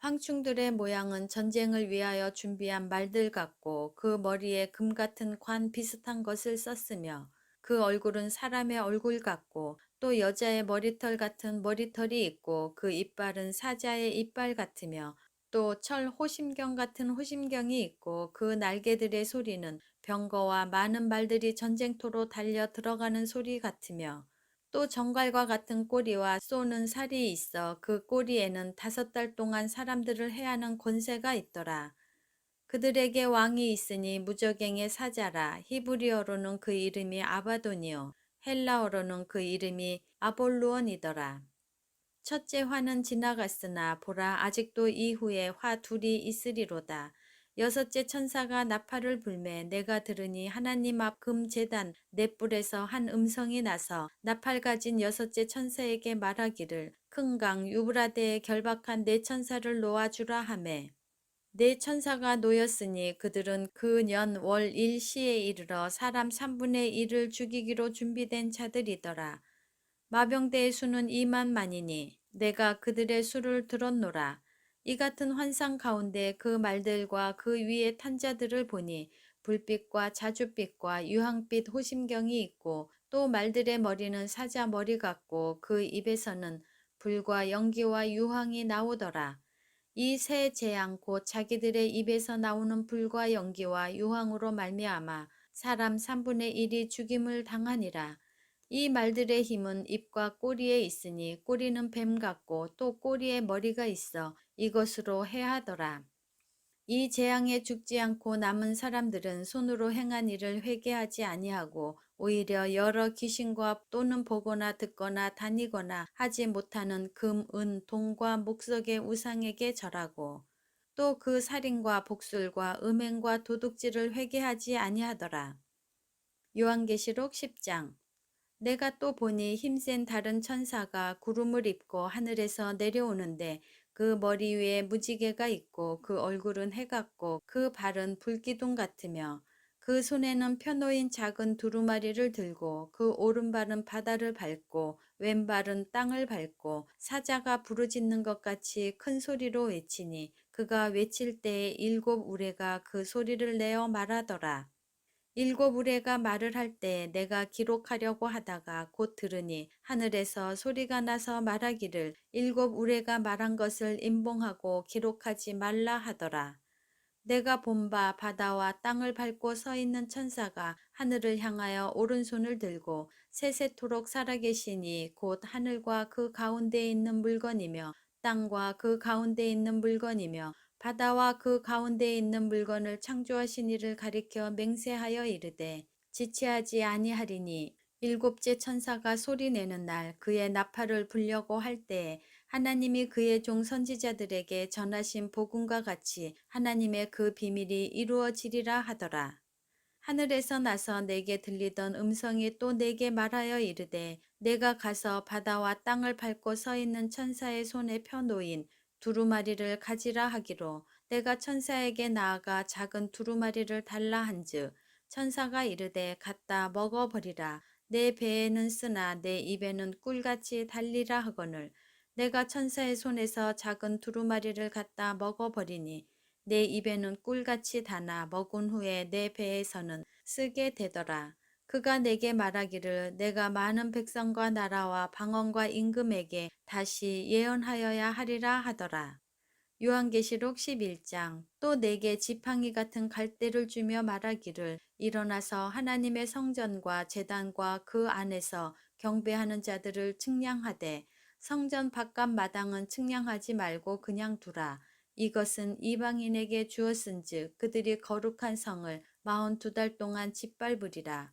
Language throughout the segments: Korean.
황충들의 모양은 전쟁을 위하여 준비한 말들 같고 그 머리에 금 같은 관 비슷한 것을 썼으며 그 얼굴은 사람의 얼굴 같고 또 여자의 머리털 같은 머리털이 있고 그 이빨은 사자의 이빨 같으며 또 철 호심경 같은 호심경이 있고 그 날개들의 소리는 병거와 많은 말들이 전쟁터로 달려 들어가는 소리 같으며 또 정갈과 같은 꼬리와 쏘는 살이 있어 그 꼬리에는 다섯 달 동안 사람들을 해하는 권세가 있더라. 그들에게 왕이 있으니 무적행의 사자라 히브리어로는 그 이름이 아바돈이요 헬라어로는 그 이름이 아볼루온이더라. 첫째 화는 지나갔으나 보라 아직도 이후에 화 둘이 있으리로다. 여섯째 천사가 나팔을 불매 내가 들으니 하나님 앞 금 제단 넷불에서 한 음성이 나서 나팔 가진 여섯째 천사에게 말하기를 큰 강 유브라데에 결박한 네 천사를 놓아주라 하매 네 천사가 놓였으니 그들은 그 년 월 일시에 이르러 사람 3분의 1을 죽이기로 준비된 자들이더라. 마병대의 수는 2만 만이니 내가 그들의 수를 들었노라. 이 같은 환상 가운데 그 말들과 그 위에 탄 자들을 보니 불빛과 자줏빛과 유황빛 호심경이 있고 또 말들의 머리는 사자 머리 같고 그 입에서는 불과 연기와 유황이 나오더라. 이세 재앙 곧 자기들의 입에서 나오는 불과 연기와 유황으로 말미암아 사람 3분의 1이 죽임을 당하니라. 이 말들의 힘은 입과 꼬리에 있으니 꼬리는 뱀 같고 또 꼬리에 머리가 있어 이것으로 해하더라. 이 재앙에 죽지 않고 남은 사람들은 손으로 행한 일을 회개하지 아니하고 오히려 여러 귀신과 또는 보거나 듣거나 다니거나 하지 못하는 금, 은, 동과 목석의 우상에게 절하고 또 그 살인과 복술과 음행과 도둑질을 회개하지 아니하더라. 요한계시록 10장 내가 또 보니 힘센 다른 천사가 구름을 입고 하늘에서 내려오는데 그 머리 위에 무지개가 있고 그 얼굴은 해 같고 그 발은 불기둥 같으며 그 손에는 펴놓인 작은 두루마리를 들고 그 오른발은 바다를 밟고 왼발은 땅을 밟고 사자가 부르짖는 것 같이 큰 소리로 외치니 그가 외칠 때에 일곱 우레가 그 소리를 내어 말하더라. 일곱 우레가 말을 할 때 내가 기록하려고 하다가 곧 들으니 하늘에서 소리가 나서 말하기를 일곱 우레가 말한 것을 임봉하고 기록하지 말라 하더라. 내가 본바 바다와 땅을 밟고 서 있는 천사가 하늘을 향하여 오른손을 들고 세세토록 살아계시니 곧 하늘과 그 가운데에 있는 물건이며 땅과 그 가운데에 있는 물건이며 바다와 그 가운데에 있는 물건을 창조하신 이를 가리켜 맹세하여 이르되 지체하지 아니하리니 일곱째 천사가 소리내는 날 그의 나팔을 불려고 할 때에 하나님이 그의 종 선지자들에게 전하신 복음과 같이 하나님의 그 비밀이 이루어지리라 하더라. 하늘에서 나서 내게 들리던 음성이 또 내게 말하여 이르되 내가 가서 바다와 땅을 밟고 서 있는 천사의 손에 펴놓인 두루마리를 가지라 하기로 내가 천사에게 나아가 작은 두루마리를 달라 한즉 천사가 이르되 갖다 먹어버리라 내 배에는 쓰나 내 입에는 꿀같이 달리라 하거늘 내가 천사의 손에서 작은 두루마리를 갖다 먹어버리니 내 입에는 꿀같이 다나 먹은 후에 내 배에서는 쓰게 되더라. 그가 내게 말하기를 내가 많은 백성과 나라와 방언과 임금에게 다시 예언하여야 하리라 하더라. 요한계시록 11장 또 내게 지팡이 같은 갈대를 주며 말하기를 일어나서 하나님의 성전과 제단과 그 안에서 경배하는 자들을 측량하되 성전 바깥 마당은 측량하지 말고 그냥 두라. 이것은 이방인에게 주었은즉 그들이 거룩한 성을 마흔 두 달 동안 짓밟으리라.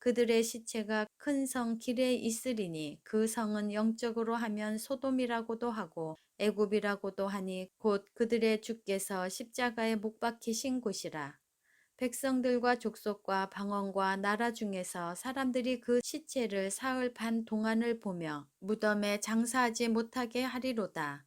그들의 시체가 큰 성 길에 있으리니 그 성은 영적으로 하면 소돔이라고도 하고 애굽이라고도 하니 곧 그들의 주께서 십자가에 못 박히신 곳이라. 백성들과 족속과 방언과 나라 중에서 사람들이 그 시체를 사흘 반 동안을 보며 무덤에 장사하지 못하게 하리로다.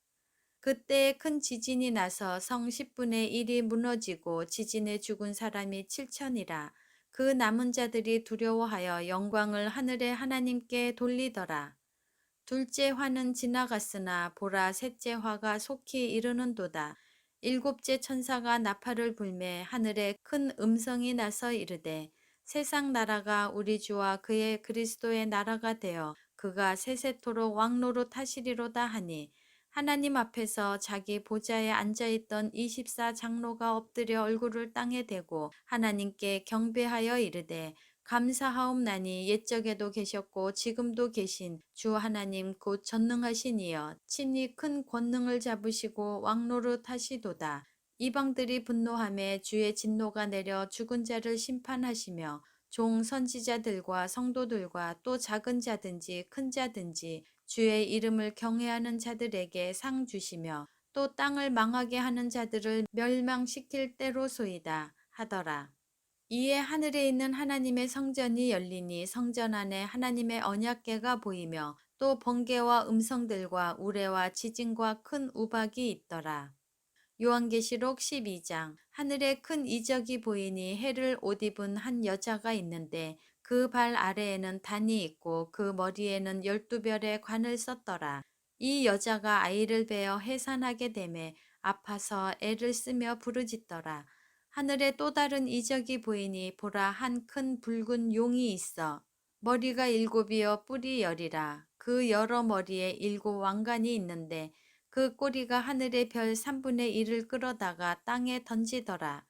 그때 큰 지진이 나서 성 10분의 1이 무너지고 지진에 죽은 사람이 7천이라. 그 남은 자들이 두려워하여 영광을 하늘의 하나님께 돌리더라. 둘째 화는 지나갔으나 보라 셋째 화가 속히 이르는도다. 일곱째 천사가 나팔을 불매 하늘에 큰 음성이 나서 이르되 세상 나라가 우리 주와 그의 그리스도의 나라가 되어 그가 세세토록 왕노로 타시리로다 하니 하나님 앞에서 자기 보좌에 앉아있던 24 장로가 엎드려 얼굴을 땅에 대고 하나님께 경배하여 이르되 감사하옵나니 옛적에도 계셨고 지금도 계신 주 하나님 곧 전능하신 이여 친히 큰 권능을 잡으시고 왕노릇 하시도다. 이방들이 분노함에 주의 진노가 내려 죽은 자를 심판하시며 종 선지자들과 성도들과 또 작은 자든지 큰 자든지 주의 이름을 경외하는 자들에게 상 주시며 또 땅을 망하게 하는 자들을 멸망시킬 때로소이다 하더라. 이에 하늘에 있는 하나님의 성전이 열리니 성전 안에 하나님의 언약궤가 보이며 또 번개와 음성들과 우레와 지진과 큰 우박이 있더라. 요한계시록 12장 하늘에 큰 이적이 보이니 해를 옷 입은 한 여자가 있는데 그 발 아래에는 단이 있고 그 머리에는 열두 별의 관을 썼더라. 이 여자가 아이를 베어 해산하게 되매 아파서 애를 쓰며 부르짖더라. 하늘에 또 다른 이적이 보이니 보라 한 큰 붉은 용이 있어 머리가 일곱이여 뿔이 열이라 그 여러 머리에 일곱 왕관이 있는데 그 꼬리가 하늘의 별 3분의 1을 끌어다가 땅에 던지더라.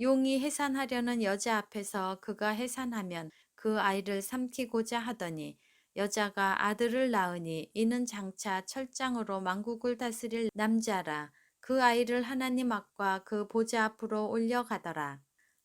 용이 해산하려는 여자 앞에서 그가 해산하면 그 아이를 삼키고자 하더니 여자가 아들을 낳으니 이는 장차 철장으로 만국을 다스릴 남자라. 그 아이를 하나님 앞과 그 보좌 앞으로 올려가더라.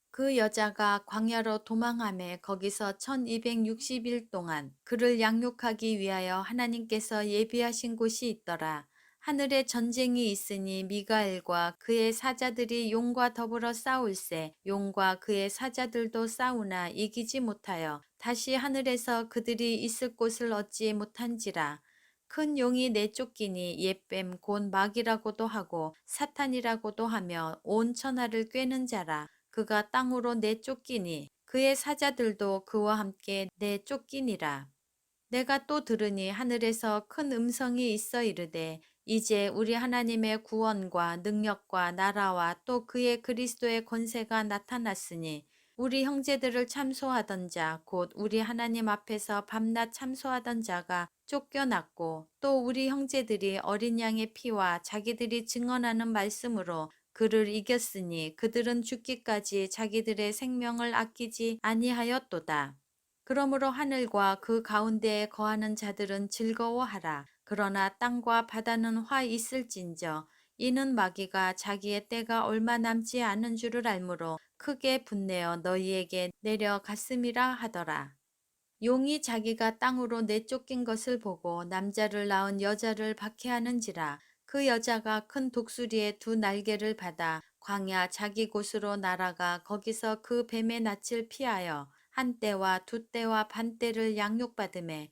그 여자가 광야로 도망함에 거기서 1260일 동안 그를 양육하기 위하여 하나님께서 예비하신 곳이 있더라. 하늘에 전쟁이 있으니 미가엘과 그의 사자들이 용과 더불어 싸울세 용과 그의 사자들도 싸우나 이기지 못하여 다시 하늘에서 그들이 있을 곳을 얻지 못한지라 큰 용이 내쫓기니 옛뱀 곧 마귀라고도 하고 사탄이라고도 하며 온 천하를 꿰는 자라 그가 땅으로 내쫓기니 그의 사자들도 그와 함께 내쫓기니라. 내가 또 들으니 하늘에서 큰 음성이 있어 이르되 이제 우리 하나님의 구원과 능력과 나라와 또 그의 그리스도의 권세가 나타났으니 우리 형제들을 참소하던 자, 곧 우리 하나님 앞에서 밤낮 참소하던 자가 쫓겨났고 또 우리 형제들이 어린 양의 피와 자기들이 증언하는 말씀으로 그를 이겼으니 그들은 죽기까지 자기들의 생명을 아끼지 아니하였도다. 그러므로 하늘과 그 가운데에 거하는 자들은 즐거워하라. 그러나 땅과 바다는 화 있을진저 이는 마귀가 자기의 때가 얼마 남지 않은 줄을 알므로 크게 분내어 너희에게 내려갔음이라 하더라. 용이 자기가 땅으로 내쫓긴 것을 보고 남자를 낳은 여자를 박해하는지라 그 여자가 큰 독수리의 두 날개를 받아 광야 자기 곳으로 날아가 거기서 그 뱀의 낯을 피하여 한 때와 두 때와 반 때를 양육받음에